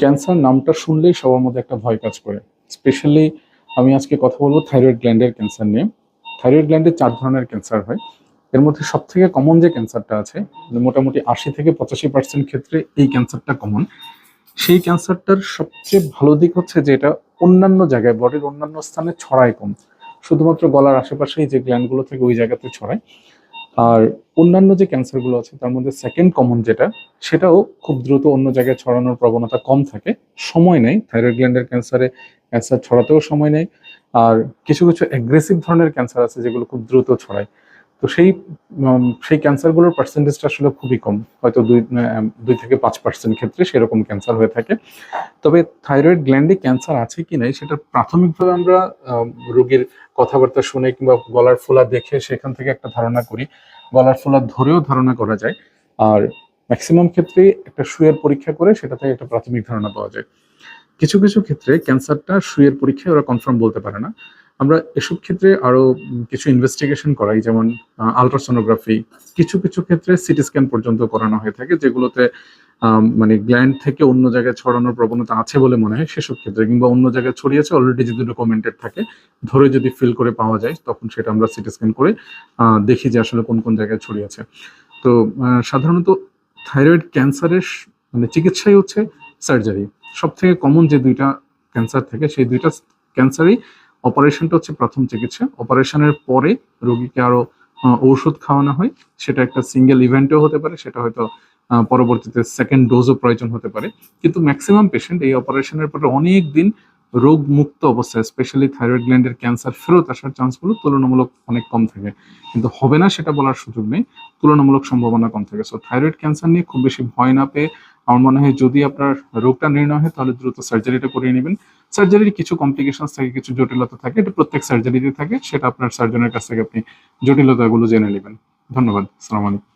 Cancer নামটা শুনলেই সবার মধ্যে একটা ভয় কাজ করে। স্পেশালি আমি আজকে কথা বলব থাইরয়েড গ্ল্যান্ডের ক্যান্সার নিয়ে। থাইরয়েড গ্ল্যান্ডে চার ধরনের ক্যান্সার হয়। এর মধ্যে সব থেকে কমন যে ক্যান্সারটা আছে মোটামুটি আশি থেকে পঁচাশি পার্সেন্ট ক্ষেত্রে এই ক্যান্সারটা কমন সেই ক্যান্সারটার সবচেয়ে ভালো দিক হচ্ছে যে এটা অন্যান্য জায়গায়, বডির অন্যান্য স্থানে ছড়ায় কম। শুধুমাত্র গলার আশেপাশেই যে গ্ল্যান্ডগুলো থেকে ওই জায়গাতে ছড়ায়। আর অন্যান্য যে ক্যান্সারগুলো আছে, তার মধ্যে সেকেন্ড কমন যেটা, সেটাও খুব দ্রুত অন্য জায়গায় ছড়ানোর প্রবণতা কম থাকে। সময় নেই থাইরয়েড গ্ল্যান্ডের ক্যান্সারে ক্যান্সার ছড়াতেও সময় নেই। আর কিছু কিছু অ্যাগ্রেসিভ ধরনের ক্যান্সার আছে, যেগুলো খুব দ্রুত ছড়ায়। তো সেই সেই ক্যান্সারগুলোর পার্সেন্টেজটা আসলে খুবই কম। হয়তো দুই দুই থেকে পাঁচ পার্সেন্ট ক্ষেত্রে সেরকম ক্যান্সার হয়ে থাকে। তবে থাইরয়েড গ্ল্যান্ডে ক্যান্সার আছে কি নাই সেটা প্রাথমিকভাবে আমরা রোগীর কথাবার্তা শুনে কিংবা গলার ফোলা দেখে সেখান থেকে একটা ধারণা করি। গলার ফোলা ধরেও ধারণা করা যায়। আর ম্যাক্সিমাম ক্ষেত্রে একটা সুয়ের পরীক্ষা করে সেটা থেকে একটা প্রাথমিক ধারণা পাওয়া যায়। কিছু কিছু ক্ষেত্রে ক্যান্সারটা সুয়ের পরীক্ষায় ওরা কনফার্ম বলতে পারে না। আমরা এসব ক্ষেত্রে আরও কিছু ইনভেস্টিগেশন করাই, যেমন আলট্রাসোনোগ্রাফি কিছু কিছু ক্ষেত্রে সিটি স্ক্যান পর্যন্ত করানো হয়ে থাকে, যেগুলোতে মানে গ্ল্যান্ড থেকে অন্য জায়গায় ছড়ানোর প্রবণতা আছে বলে মনে হয় সেসব ক্ষেত্রে, কিংবা অন্য জায়গায় ছড়িয়েছে অলরেডি যদি ডকুমেন্টেড থাকে, ধরে যদি ফিল করে পাওয়া যায়, তখন সেটা আমরা সিটি স্ক্যান করে দেখি যে আসলে কোন কোন জায়গায় ছড়িয়েছে। তো সাধারণত থাইরয়েড ক্যান্সারের মানে চিকিৎসাই হচ্ছে সার্জারি সব থেকে কমন যে দুইটা ক্যান্সার থাকে, সেই দুইটা ক্যান্সারই অপারেশনটা হচ্ছে প্রথম চিকিৎসা। অপারেশনের পরে রোগীকে আরও আহ, ঔষধ খাওয়ানো হয়। সেটা একটা সিঙ্গেল ইভেন্টও হতে পারে সেটা হয়তো পরবর্তীতে সেকেন্ড ডোজও প্রয়োজন হতে পারে। কিন্তু ম্যাক্সিমাম পেশেন্ট এই অপারেশনের পরে অনেক দিন রোগ মুক্ত অবস্থায় স্পেশালি থাইরয়েড গ্ল্যান্ডের ক্যান্সার ফেরত আসার চান্সগুলো তুলনামূলক অনেক কম থাকে। কিন্তু হবে না সেটা বলার সুযোগ নেই, তুলনামূলক সম্ভাবনা কম থাকে। সো থাইরয়েড ক্যান্সার নিয়ে খুব বেশি ভয় না পেয়ে আমার মনে হয় যদি আপনার রোগটা নির্ণয় হয়, তাহলে দ্রুত সার্জারিটা করিয়ে নেবেন। সার্জারির কিছু কমপ্লিকেশন থাকে, কিছু জটিলতা থাকে, এটা প্রত্যেক সার্জারিতে থাকে, সেটা আপনার সার্জনের কাছ থেকে আপনি জটিলতাগুলো জেনে নেবেন। ধন্যবাদ, আসসালামু আলাইকুম।